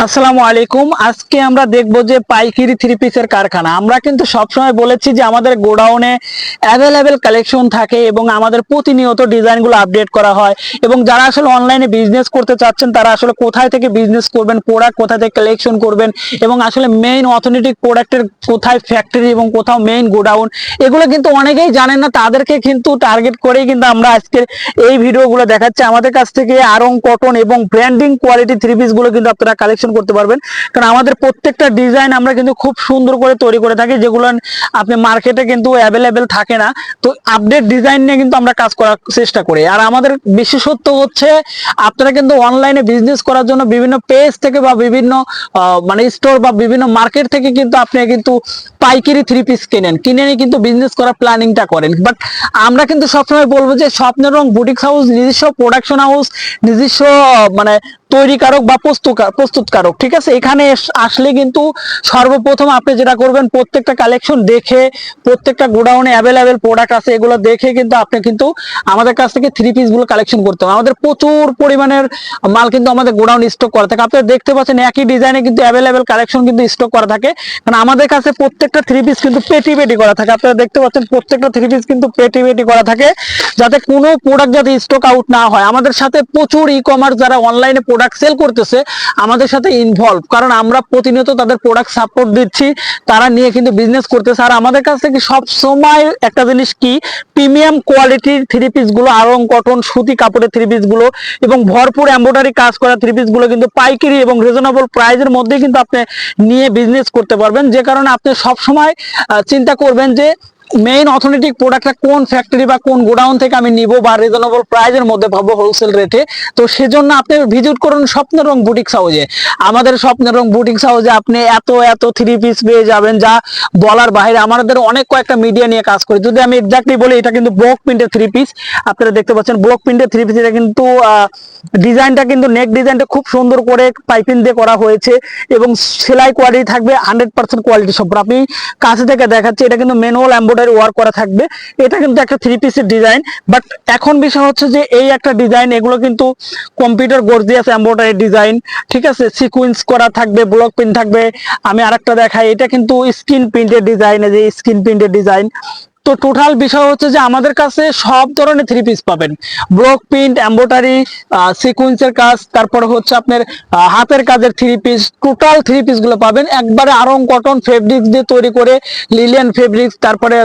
আসসালামু আলাইকুম। আজকে আমরা দেখব যে পাইকারি থ্রি পিসের কারখানা। আমরা কিন্তু সবসময় বলেছি যে আমাদের গোডাউনে অ্যাভেলেবেল কালেকশন থাকে এবং আমাদের প্রতিনিয়ত ডিজাইনগুলো আপডেট করা হয় এবং যারা আসলে অনলাইনে বিজনেস করতে চাচ্ছেন, তারা আসলে কোথায় থেকে বিজনেস করবেন প্রোডাক্ট কোথা থেকে কালেকশন করবেন এবং আসলে মেইন অথেন্টিক প্রোডাক্টের কোথায় ফ্যাক্টরি এবং কোথাও মেইন গোডাউন এগুলো কিন্তু অনেকেই জানেন না। তাদেরকে কিন্তু টার্গেট করেই কিন্তু আমরা আজকের এই ভিডিওগুলো দেখাচ্ছি। আমাদের কাছ থেকে আরং কটন এবং ব্র্যান্ডিং কোয়ালিটি থ্রি পিসগুলো কিন্তু আপনারা কালেকশন করতে পারবেন। কারণ আমাদের প্রত্যেকটা ডিজাইন আমরা কিন্তু খুব সুন্দর করে তৈরি করে থাকি, যেগুলো আপনি মার্কেটে কিন্তু অ্যাভেলেবেল থাকে না। তো আপডেট ডিজাইন নিয়ে কিন্তু আমরা কাজ করার চেষ্টা করি। আর আমাদের বিশেষত্ব হচ্ছে, আপনারা কিন্তু অনলাইনে বিজনেস করার জন্য বিভিন্ন পেজ থেকে বা বিভিন্ন মানে স্টোর বা বিভিন্ন মার্কেট থেকে কিন্তু আপনি কিন্তু পাইকারি থ্রি পিস কেনেন। কিনে নিয়ে কিন্তু বিজনেস করার প্ল্যানিংটা করেন। বাট আমরা কিন্তু সবসময় বলব যে স্বপ্নের রং বুটিক হাউস নিজস্ব প্রোডাকশন হাউস নিজস্ব মানে তৈরিকারক বা প্রস্তুতকার- প্রস্তুতকারক, ঠিক আছে? এখানে আসলে কিন্তু সর্বপ্রথম আপনি যেটা করবেন, প্রত্যেকটা কালেকশন দেখে, প্রত্যেকটা গোডাউনে অ্যাভেলেবেল প্রোডাক্ট আছে, এগুলো দেখে কিন্তু আপনি কিন্তু আমাদের কাছ থেকে থ্রি পিসগুলো কালেকশন করতে হবে আমাদের প্রচুর পরিমাণের মাল কিন্তু আমাদের গোডাউন স্টক করা থাকে। আপনারা দেখতে পাচ্ছেন একই ডিজাইনে কিন্তু অ্যাভেলেবেল কালেকশন কিন্তু স্টক করা থাকে। কারণ আমাদের কাছে প্রত্যেকটা থ্রি পিস কিন্তু পেটি পেটি করা থাকে। আপনারা দেখতে পাচ্ছেন প্রত্যেকটা থ্রি পিস কিন্তু পেটি পেটি করা থাকে। যাতে কোনো প্রোডাক্ট যাতে স্টক আউট না হয়। আমাদের সাথে প্রচুর ই কমার্স যারা অনলাইনে প্রোডাক্ট সেল করতেছে, আমাদের সাথে ইনভলভ কারণ আমরা প্রতিনিয়ত তাদের প্রোডাক্ট সাপোর্ট দিচ্ছি, তারা নিয়ে কিন্তু বিজনেস করতেছে। আর আমাদের কাছ থেকে সব সময় একটা জিনিস কি? প্রিমিয়াম কোয়ালিটির থ্রি পিসগুলো আরং কটন সুতি কাপড়ের থ্রি পিসগুলো এবং ভরপুর এমব্রয়ডারি কাজ করা থ্রি পিসগুলো কিন্তু পাইকারি এবং রিজনেবল প্রাইজের মধ্যে কিন্তু আপনি নিয়ে বিজনেস করতে পারবেন। যে কারণে আপনি সব সময় চিন্তা করবেন যে মেইন অর্থনৈতিক প্রোডাক্টটা কোন ফ্যাক্টরি বা কোন গোডাউন থেকে আমি নিব বা রিজনেবল প্রাইজের মধ্যে পাবো হোলসেল রেটে তো সেজন্য আপনি ভিজিট করুন স্বপ্নের রং বুটিক হাউজে আমাদের স্বপ্নের রং বুটিক হাউজে আপনি এত এত থ্রি পিস পেয়ে যাবেন যা বলার বাইরে আমাদের অনেক কয়েকটা মিডিয়া নিয়ে কাজ করি। যদি আমি এক্স্যাক্টলি বলি, এটা কিন্তু ব্লক প্রিন্টের থ্রি পিস আপনারা দেখতে পাচ্ছেন ব্লক প্রিন্টের থ্রি পিস এটা কিন্তু ডিজাইনটা কিন্তু নেক ডিজাইনটা খুব সুন্দর করে পাইপিং দিয়ে করা হয়েছে এবং সেলাই কোয়ালিটি থাকবে হান্ড্রেড পার্সেন্ট কোয়ালিটি সম্পর্ক আপনি কাছে থেকে দেখাচ্ছি, এটা কিন্তু ম্যানুয়াল এম্ব্রয়ডারি ওয়ার্ক করা থাকবে। এটা কিন্তু একটা থ্রি পিসের ডিজাইন বাট এখন বিষয় হচ্ছে যে এই একটা ডিজাইন এগুলো কিন্তু কম্পিউটার গর্জিয়াস এম্ব্রয়ডারি ডিজাইন ঠিক আছে? সিকুয়েন্স করা থাকবে ব্লক প্রিন্ট থাকবে। আমি আরেকটা দেখাই, এটা কিন্তু স্ক্রিন প্রিন্টের ডিজাইন যে স্ক্রিন প্রিন্টের ডিজাইন তো টোটাল বিষয় হচ্ছে যে আমাদের কাছে সব ধরনের থ্রি পিস পাবেন। ব্লক প্রিন্ট এম্বোটারি সিকুয়েন্সের কাজ, তারপরে হচ্ছে আপনার হাতের কাজের থ্রি পিস টোটাল থ্রি পিসগুলো পাবেন। একবারে আরং কটন ফেব্রিক্স দিয়ে তৈরি করে লিলিয়ান ফেব্রিক্স তারপরে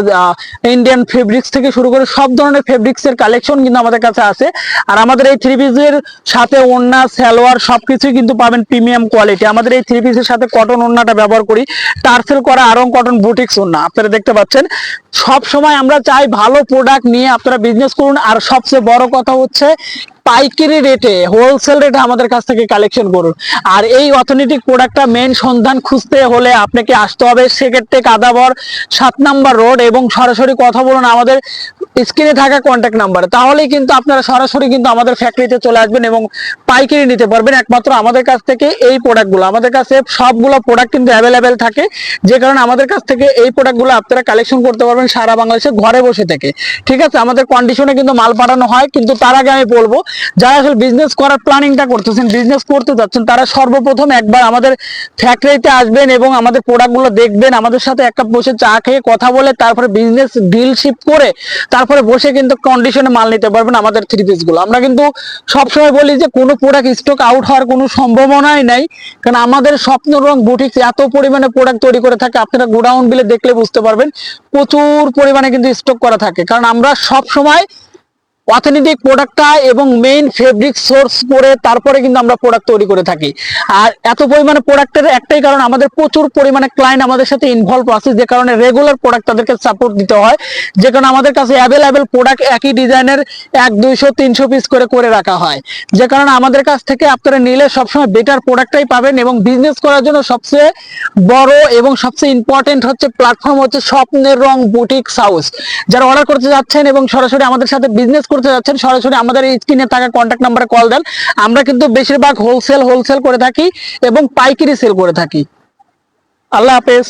ইন্ডিয়ান ফেব্রিক্স থেকে শুরু করে সব ধরনের ফেব্রিক্স এর কালেকশন কিন্তু আমাদের কাছে আছে। আর আমাদের এই থ্রি পিসের সাথে ওড়না, সালোয়ার সবকিছুই কিন্তু পাবেন প্রিমিয়াম কোয়ালিটি আমাদের এই থ্রি পিসের সাথে কটন ওড়নাটা ব্যবহার করি। টার্সেল করা আরং কটন বুটিক্স ওড়না, আপনারা দেখতে পাচ্ছেন। সব সময় আমরা চাই ভালো প্রোডাক্ট নিয়ে আপনারা বিজনেস করুন। আর সবচেয়ে বড় কথা হচ্ছে পাইকারি রেটে হোলসেল রেটে আমাদের কাছ থেকে কালেকশন করুন। আর এই অর্থনৈতিক প্রোডাক্টটা মেন সন্ধান খুঁজতে হলে আপনাকে আসতে হবে সেক্ষেত্রে কাদাবর সাত নাম্বার রোড এবং সরাসরি কথা বলুন আমাদের স্ক্রিনে থাকা কন্ট্যাক্ট নাম্বারে তাহলেই কিন্তু আপনারা সরাসরি কিন্তু আমাদের ফ্যাক্টরিতে চলে আসবেন এবং পাইকারি নিতে পারবেন। একমাত্র আমাদের কাছ থেকে এই প্রোডাক্টগুলো আমাদের কাছে সবগুলো প্রোডাক্ট কিন্তু অ্যাভেলেবেল থাকে। যে কারণে আমাদের কাছ থেকে এই প্রোডাক্টগুলো আপনারা কালেকশন করতে পারবেন সারা বাংলাদেশে ঘরে বসে থেকে। ঠিক আছে? আমাদের কন্ডিশনে কিন্তু মাল পাঠানো হয়, কিন্তু তার আগে আমি বলব যারা আসলে বিজনেস করার প্ল্যানিংটা করতেছেন বিজনেস করতে যাচ্ছেন, তারা সর্বপ্রথম একবার আমাদের ফ্যাক্টরিতে আসবেন এবং আমাদের প্রোডাক্টগুলো দেখবেন, আমাদের সাথে একটা বসে চা খেয়ে কথা বলে, তারপরে বিজনেস ডিলশিপ করে, তারপরে বসে কিন্তু কন্ডিশনে মাল নিতে পারবেন আমাদের থ্রি পিসগুলো। আমরা কিন্তু সবসময় বলি যে, কোনো প্রোডাক্ট স্টক আউট হওয়ার কোনো সম্ভাবনাই নাই, কারণ আমাদের স্বপ্ন রং বুটিক এত পরিমাণে প্রোডাক্ট তৈরি করে থাকে, আপনারা গোডাউন বিলে দেখলে বুঝতে পারবেন, প্রচুর পরিমাণে কিন্তু স্টক করা থাকে। কারণ আমরা সব সময় অথেন্টিক প্রোডাক্টটা এবং মেইন ফেব্রিক সোর্স করে তারপরে কিন্তু আমরা প্রোডাক্ট তৈরি করে থাকি। আর এত পরিমাণে প্রোডাক্টের একটাই কারণ, আমাদের প্রচুর পরিমাণে ক্লায়েন্ট আমাদের সাথে ইনভলভ আছে, যে কারণে রেগুলার প্রোডাক্ট তাদেরকে সাপোর্ট দিতে হয়। যে কারণে আমাদের কাছে অ্যাভেলেবেল প্রোডাক্ট একই ডিজাইনের এক, দুইশো, তিনশো পিস করে করে রাখা হয়। যে কারণে আমাদের কাছ থেকে আপনারা নিলে সবসময় বেটার প্রোডাক্টটাই পাবেন এবং বিজনেস করার জন্য সবচেয়ে বড় এবং সবচেয়ে ইম্পর্টেন্ট হচ্ছে প্ল্যাটফর্ম হচ্ছে স্বপ্নের রং বুটিক হাউস যারা অর্ডার করতে যাচ্ছেন এবং সরাসরি আমাদের সাথে বিজনেস করতে যাচ্ছেন, সরাসরি আমাদের এই স্ক্রিনে থাকা কন্ট্যাক্ট নাম্বারে কল দেন। আমরা কিন্তু বেশিরভাগ হোলসেল হোলসেল করে থাকি এবং পাইকারি সেল করে থাকি। আল্লাহ হাফেজ।